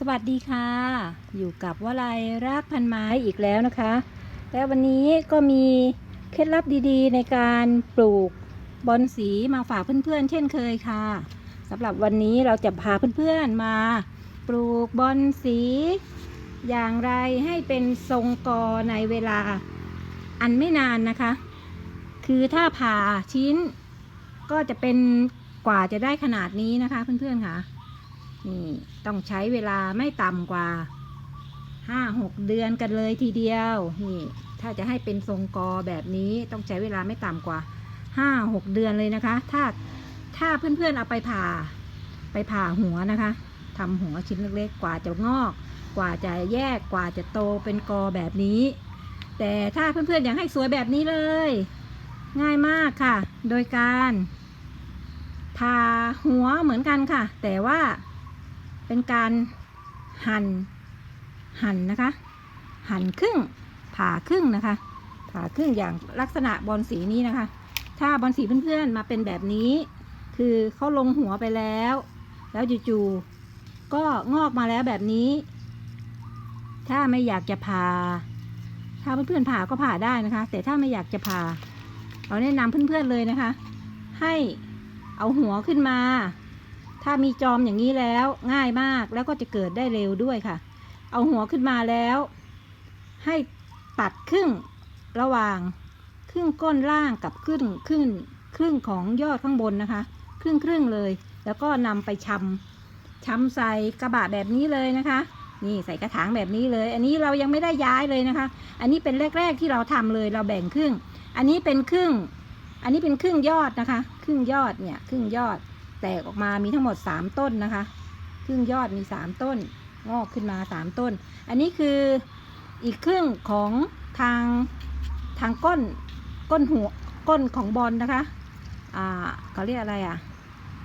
สวัสดีค่ะ อยู่กับวลัยรากพันไม้อีกแล้วนะคะ และวันนี้ก็มีเคล็ดลับดีๆ ในการปลูกบอนสีมาฝากเพื่อนๆ เช่นเคยค่ะสำหรับวันนี้เราจะพาเพื่อนๆมาปลูกบอนสี อย่างไรให้เป็นทรงกอในเวลาอันไม่นานนะคะ คือถ้าผ่าชิ้นก็จะเป็นกว่าจะได้ขนาดนี้นะคะเพื่อนๆค่ะ นี่ต้องใช้เวลาไม่ต่ำกว่าห้าหกเดือนกันเลยทีเดียว นี่ ถ้าจะให้เป็นทรงกอแบบนี้ต้องใช้เวลาไม่ต่ำกว่าห้าหกเดือนเลยนะคะ ถ้าถ้าเพื่อนๆเอาไปผ่า ไปผ่าหัวนะคะทำหัวชิ้นเล็กๆ กว่าจะงอก กว่าจะแยกกว่าจะโตเป็นกอแบบนี้ แต่ถ้าเพื่อนๆอยากให้สวยแบบนี้เลย ง่ายมากค่ะ โดยการผ่าหัวเหมือนกันค่ะ แต่ว่า เป็นการหั่นหั่นนะคะ หั่นครึ่งผ่าครึ่งนะคะผ่าครึ่งอย่างลักษณะบอลสีนี้นะคะ ถ้าบอลสีเพื่อนๆมาเป็นแบบนี้ คือเขาลงหัวไปแล้ว แล้วจู่ๆก็งอกมาแล้วแบบนี้ ถ้าไม่อยากจะผ่าถ้าเพื่อนๆผ่าก็ผ่าได้นะคะ แต่ถ้าไม่อยากจะผ่าเราแนะนำเพื่อนๆเลยนะคะ ให้เอาหัวขึ้นมา ถ้ามีจอมอย่างนี้แล้วง่ายมากแล้วก็จะเกิดได้เร็วด้วยค่ะ เอาหัวขึ้นมาแล้ว ให้ตัดครึ่งระหว่างครึ่งก้นล่างกับครึ่งครึ่งครึ่งของยอดข้างบนนะคะ ครึ่งครึ่งเลย แล้วก็นำไปชำชำใส่กระบะแบบนี้เลยนะคะ นี่ใส่กระถางแบบนี้เลย อันนี้เรายังไม่ได้ย้ายเลยนะคะ อันนี้เป็นแรก ๆที่เราทำเลยเราแบ่งครึ่ง อันนี้เป็นครึ่ง อันนี้เป็นครึ่งยอดนะคะ ครึ่งยอดเนี่ยครึ่งยอด แตกออกมามีทั้งหมดสามต้นนะคะครึ่งยอดมีสามต้น งอกขึ้นมาสามต้น อันนี้คืออีกครึ่งของทางทางก้นก้นหัวก้นของบอลนะคะอ่าเขาเรียกอะไรอะ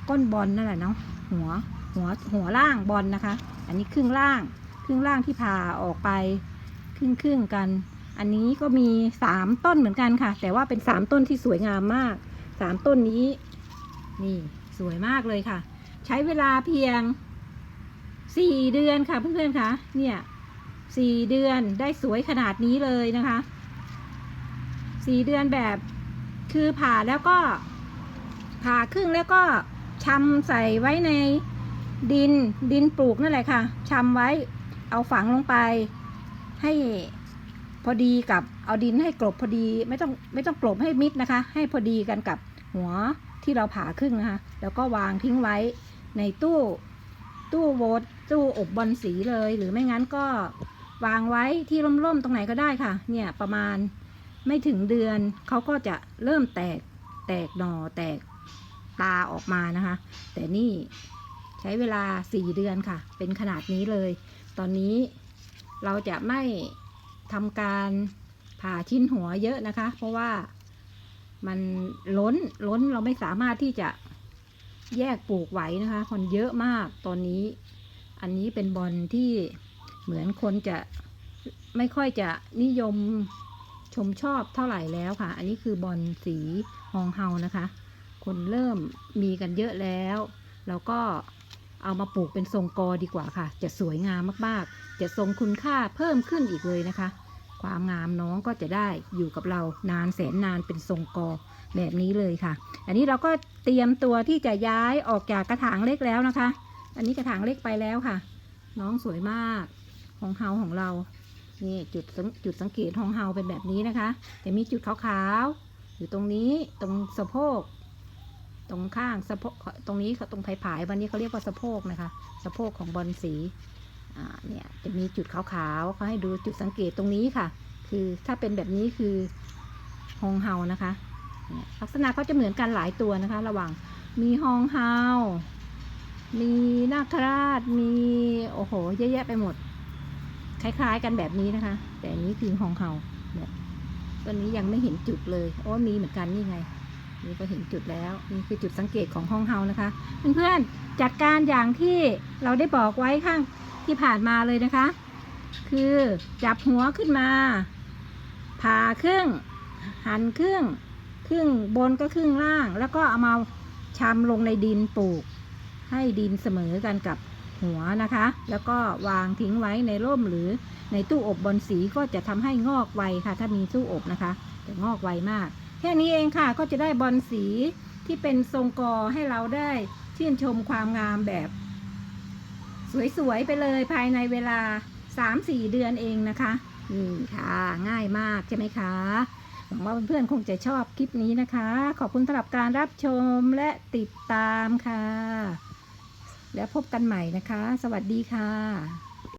ก้นบอลนั่นแหละเนาะหัวหัวหัวล่างบอลนะคะ อันนี้ครึ่งล่าง ครึ่งล่างที่ผ่าออกไปครึ่งครึ่งกัน อันนี้ก็มีสามต้นเหมือนกันค่ะ แต่ว่าเป็นสามต้นที่สวยงามมากสามต้นนี้นี่ สวยมากเลยค่ะ ใช้เวลาเพียงสี่เดือนค่ะเพื่อนๆค่ะเนี่ยสี่เดือนได้สวยขนาดนี้เลยนะคะสี่เดือนแบบคือผ่าแล้วก็ผ่าครึ่งแล้วก็ชำใส่ไว้ในดินดินปลูกนั่นแหละค่ะชำไว้เอาฝังลงไป ให้พอดีกับเอาดินให้กลบพอดีไม่ต้องไม่ต้องกลบให้มิดนะคะ ให้พอดีกันกับหัว ที่เราผ่าครึ่งนะคะ แล้วก็วางทิ้งไว้ในตู้ตู้โวตตู้อบบอลสีเลย หรือไม่งั้นก็วางไว้ที่ร่มๆตรงไหนก็ได้ค่ะ เนี่ยประมาณไม่ถึงเดือนเขาก็จะเริ่มแตกแตกหน่อแตกตาออกมานะคะ แต่นี่ใช้เวลาสี่เดือนค่ะ เป็นขนาดนี้เลย ตอนนี้เราจะไม่ทำการผ่าชิ้นหัวเยอะนะคะ เพราะว่า มันล้นล้นเราไม่สามารถที่จะแยกปลูกไหวนะคะคนเยอะมากตอนนี้ อันนี้เป็นบอลที่เหมือนคนจะไม่ค่อยจะนิยมชมชอบเท่าไหร่แล้วค่ะ อันนี้คือบอลสีฮองเฮานะคะ คนเริ่มมีกันเยอะแล้ว แล้วก็เอามาปลูกเป็นทรงกอดีกว่าค่ะ จะสวยงามมากๆ จะทรงคุณค่าเพิ่มขึ้นอีกเลยนะคะ ความงามน้องก็จะได้อยู่กับเรานานแสนนานเป็นทรงกอแบบนี้เลยค่ะ อันนี้เราก็เตรียมตัวที่จะย้ายออกจากกระถางเล็กแล้วนะคะ อันนี้กระถางเล็กไปแล้วค่ะ น้องสวยมากของเฮาของเรา นี่จุดจุดสังเกตของเฮาเป็นแบบนี้นะคะ จะมีจุดขาวๆอยู่ตรงนี้ตรงสะโพก ตรงข้างสะโพกตรงนี้ตรงผายผายๆวันนี้เขาเรียกว่าสะโพกนะคะ สะโพกของบอลสี เนี่ยจะมีจุดขาวๆเขาให้ดูจุดสังเกตตรงนี้ค่ะ คือถ้าเป็นแบบนี้คือฮองเฮานะคะ ลักษณะก็จะเหมือนกันหลายตัวนะคะ ระหว่างมีฮองเฮา มีนาคราช มีโอ้โหเยอะแยะไปหมด คล้ายๆกันแบบนี้นะคะ แต่อันนี้คือฮองเฮาเนี่ยตัวนี้ยังไม่เห็นจุดเลย โอ้มีเหมือนกันนี่ไง นี่ก็เห็นจุดแล้ว นี่คือจุดสังเกตของห้องเฮานะคะเพื่อนๆจัดการอย่างที่เราได้บอกไว้ข้างที่ผ่านมาเลยนะคะ คือจับหัวขึ้นมาผ่าครึ่ง หันครึ่ง ครึ่งบนก็ครึ่งล่าง แล้วก็เอามาชำลงในดินปลูก ให้ดินเสมอกันกับหัวนะคะ แล้วก็วางทิ้งไว้ในร่มหรือในตู้อบบอลสีก็จะทำให้งอกไวค่ะ ถ้ามีตู้อบนะคะ จะงอกไวมาก ค่นี้เองค่ะก็จะได้บอลสีที่เป็นทรงกอให้เราได้ชื่นชมความงามแบบ สวยๆไปเลยภายในเวลา 3-4 เดือนเองนะคะนี่ค่ะ ง่ายมากใช่ไหมคะหวังว่าเพื่อนๆคงจะชอบคลิปนี้นะคะ ขอบคุณสำหรับการรับชมและติดตามค่ะ แล้วพบกันใหม่นะคะ สวัสดีค่ะ